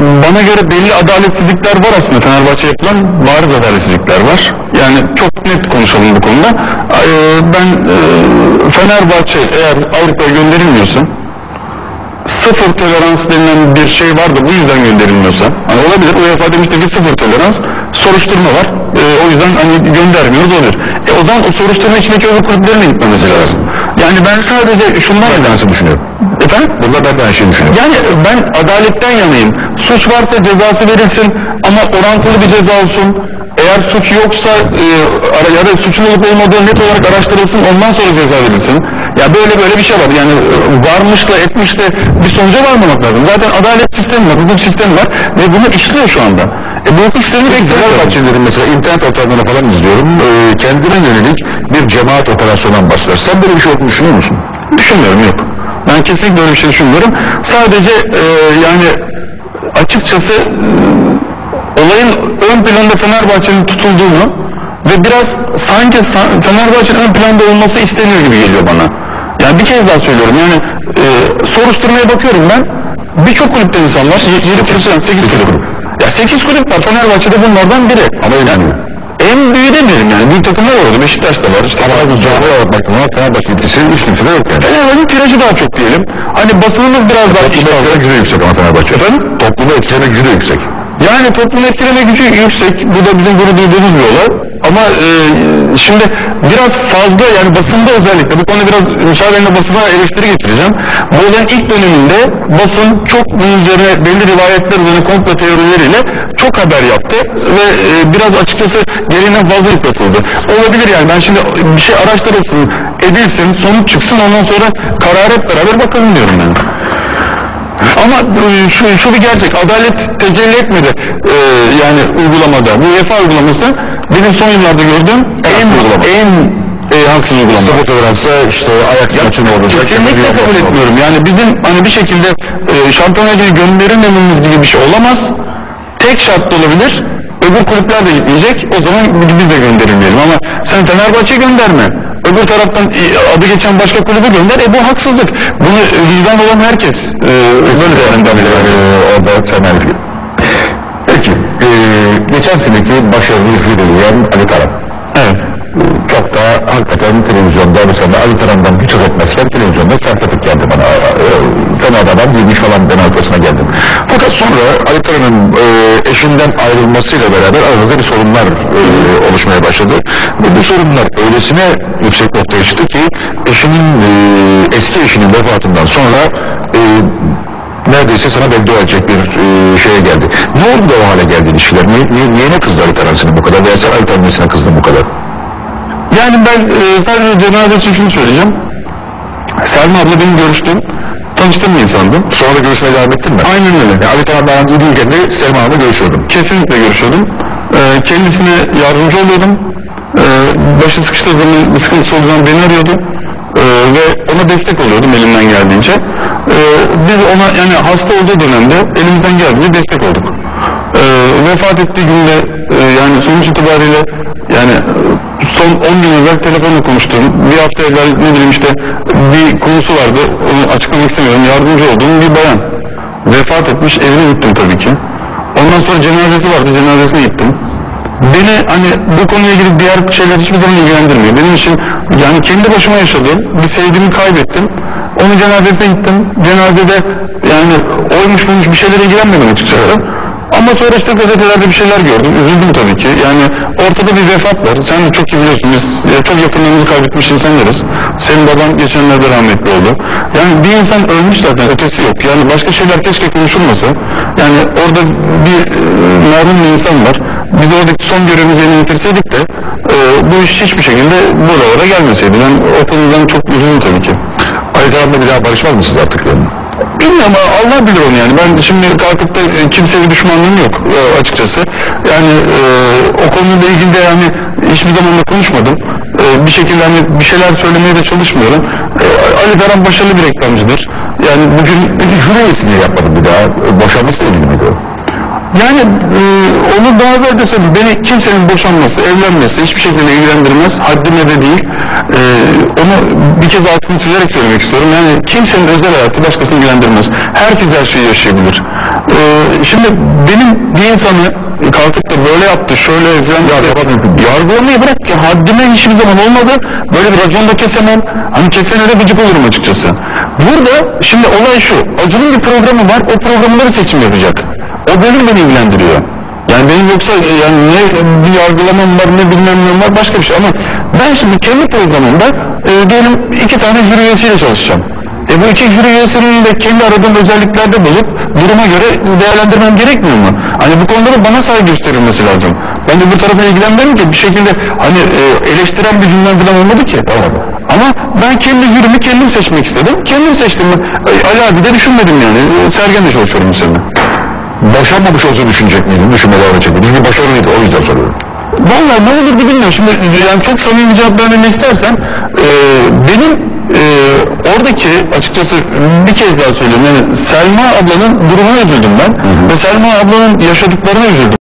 bana göre belli adaletsizlikler var aslında Fenerbahçe yapılan bariz adaletsizlikler var. Yani çok net konuşalım bu konuda. Ee, ben e, Fenerbahçe eğer Avrupa'ya gönderilmiyorsa sıfır tolerans denilen bir şey var da bu yüzden gönderilmiyorsa hani olabilir UEFA demişti ki sıfır tolerans soruşturma var Ee, o yüzden hani göndermiyoruz olabilir. E, o zaman o soruşturma içindeki öbür kulüplerin de gitmemesi lazım. Yani ben sadece şundan aynısını düşünüyorum. Efendim? Burada ben aynı şeyi düşünüyorum. Yani ben adaletten yanayım. Suç varsa cezası verilsin ama orantılı bir ceza olsun. Eğer suç yoksa e, ya da suçun olup olmadığı net olarak araştırılsın ondan sonra ceza verilsin. Ya böyle böyle bir şey var. Yani e, varmışla etmişle bir sonuca varmamak lazım. Zaten adalet sistemi var, hukuk sistemi var ve bunu işliyor şu anda. E bu hukuk sistemi bekliyor. Fenerbahçelerin mesela internet ortamlarını falan izliyorum. Ee, kendine yönelik bir cemaat operasyonundan bahsediyor. Sen böyle bir şey olduğunu düşünüyor musun? Düşünmüyorum yok. Ben kesinlikle öyle bir şey düşünmüyorum. Sadece e, yani açıkçası e, olayın ön planda Fenerbahçe'nin tutulduğunu ve biraz sanki sa- Fenerbahçe'nin ön planda olması isteniyor gibi geliyor bana. Yani bir kez daha söylüyorum yani e, soruşturmaya bakıyorum ben birçok kulüpte insan var. 7 kulüp, 8 kulüp. Ya 8 kulüp var Fenerbahçe'de bunlardan biri. Ama en büyüğü. Demeyelim yani. Büyük takımlar var orada. Beşiktaş'ta var. İşte Ama bu cami olarak baktığımda Fenerbahçe ülkesi üç kimse de yok yani. Fenerbahçe'nin tirajı daha çok diyelim. Hani basınımız biraz daha Topluma etkileme gücü de yüksek ama Fenerbahçe. Efendim? Topluma etkileme gücü de yüksek. Yani toplum etkileme gücü yüksek. Bu da bizim gurur duyduğumuz bir olay. Ama e, şimdi biraz fazla yani basında özellikle bu konuda biraz müsaadenle basına eleştiri getireceğim. Bu olayın ilk döneminde basın çok bunun üzerine belli rivayetler üzerine komplo teorileriyle çok haber yaptı ve e, biraz açıkçası gereğinden fazla yıpratıldı. Olabilir yani ben şimdi bir şey araştırılsın, edilsin, sonuç çıksın ondan sonra karar hep beraber bakalım diyorum yani. Ama şu, şu bir gerçek, adalet tecelli etmedi e, yani uygulamada. Bu UEFA uygulaması benim son yıllarda gördüğüm en, uygulama. en e, haksız uygulama. Sıfır toleransa işte ayak maçı ne olacak? Kesinlikle kabul etmiyorum. Yani bizim hani bir şekilde e, şampiyonlar ligi gönderilmememiz gibi bir şey olamaz. Tek şart da olabilir. Öbür kulüpler de gitmeyecek. O zaman biz de gönderilmeyelim. Ama sen Fenerbahçe gönderme. Öbür taraftan e, adı geçen başka kulübü gönder. E bu haksızlık. Bunu e, vicdan olan herkes e, böyle değerlendirmeli. Ee, orada temel. Peki, ee, geçen seneki başarılı jüriyen Ali Taran. Evet. Çok da hakikaten televizyonda mesela Ali Taran'dan hiç etmezken televizyonda sempatik geldi bana. Ee, fena da adam değilmiş falan ben arkasına geldim. Sonra Ali Taran'ın e, eşinden ayrılmasıyla beraber aranızda bir sorunlar e, oluşmaya başladı. Ve bu sorunlar öylesine yüksek noktaya çıktı ki eşinin e, eski eşinin vefatından sonra e, neredeyse sana beddua edecek bir e, şeye geldi. Ne oldu da o hale geldi ilişkiler? Niye, niye, niye ne kızdı Ali Taran seni bu kadar? Veya sen Ali nesine kızdın bu kadar? Yani ben e, sadece cenaze için şunu söyleyeceğim. Selma abla benim görüştüğüm, tanıştığım bir insandı. Sonra da görüşmeye devam ettin mi? Aynen öyle. Yani Ali Taran'la aran iyi değilken de Selma Hanım'la görüşüyordun. Kesinlikle görüşüyordum. Ee, kendisine yardımcı oluyordum. Ee, başı sıkıştığı zaman, bir sıkıntısı olduğu zaman beni arıyordu. Ee, ve ona destek oluyordum elimden geldiğince. Ee, biz ona yani hasta olduğu dönemde elimizden geldiğince destek olduk. Ee, vefat ettiği günde e, yani sonuç itibariyle yani son 10 gün evvel telefonla konuştuğum, bir hafta evvel ne bileyim işte bir konusu vardı, onu açıklamak istemiyorum, yardımcı olduğum bir bayan. Vefat etmiş, evine gittim tabii ki. Ondan sonra cenazesi vardı, cenazesine gittim. Beni hani bu konuyla ilgili diğer şeyler hiçbir zaman ilgilendirmiyor. Benim için yani kendi başıma yaşadığım bir sevdiğimi kaybettim. Onun cenazesine gittim. Cenazede yani oymuş bulmuş bir şeylere ilgilenmedim açıkçası. Ama sonra işte gazetelerde bir şeyler gördüm. Üzüldüm tabii ki. Yani ortada bir vefat var. Sen çok iyi biliyorsun. Biz e, çok yakınlarımızı kaybetmiş insanlarız. Senin baban geçenlerde rahmetli oldu. Yani bir insan ölmüş zaten ötesi yok. Yani başka şeyler keşke konuşulmasa. Yani orada bir e, merhum bir insan var. Biz oradaki son görevimizi yerine getirseydik de e, bu iş hiçbir şekilde buralara gelmeseydi. Ben o konudan çok üzüldüm tabii ki. Taran'la bir daha barışmaz mısınız artık yani? Bilmiyorum ama Allah bilir onu yani. Ben şimdi kalkıp da e, kimseye düşmanlığım yok e, açıkçası. Yani e, o konuyla ilgili de yani hiçbir zaman da konuşmadım. Bir şekilde hani bir şeyler söylemeye de çalışmıyorum. Ali Taran başarılı bir reklamcıdır. Yani bugün Peki jüri üyesi niye yapmadın bir daha? E, Boşanmasıyla ilgili o? Yani e, onu daha evvel de söyledim. Beni kimsenin boşanması, evlenmesi hiçbir şekilde ilgilendirmez. Haddime de değil. E, onu bir kez altını çizerek söylemek istiyorum. Yani kimsenin özel hayatı başkasını ilgilendirmez. Herkes her şeyi yaşayabilir. E, şimdi benim bir insanı kalkıp da böyle yaptı, şöyle falan işte, yargılamayı bırak ki haddime hiçbir zaman olmadı. Böyle bir racon da kesemem. Hani kesene de gıcık olurum açıkçası. Burada şimdi olay şu. Acun'un bir programı var. O programda bir seçim yapacak. O bölüm beni ilgilendiriyor. Yani benim yoksa yani ne bir yargılamam var ne bilmem ne var başka bir şey ama ben şimdi kendi programımda e, diyelim iki tane jüri üyesiyle çalışacağım. E bu iki jüri üyesinin de kendi aradığım özelliklerde bulup duruma göre değerlendirmem gerekmiyor mu? Hani bu konuda da bana saygı gösterilmesi lazım. Ben de bu tarafa ilgilenmedim ki bir şekilde hani e, eleştiren bir cümlem falan olmadı ki. Ama ben kendi jürimi kendim seçmek istedim. Kendim seçtim. E, Ali abi de düşünmedim yani. E, Sergen'le çalışıyorum bu. Başarmamış olsa düşünecek miydin? Düşünmelerine çekmedin. Çünkü başarılıydı. O yüzden soruyorum. Vallahi ne olurdu bilmiyorum. Şimdi yani çok samimi cevap vermemi istersen e, benim e, oradaki açıkçası bir kez daha söyleyeyim. Yani Selma ablanın durumuna üzüldüm ben. Ve Selma ablanın yaşadıklarına üzüldüm.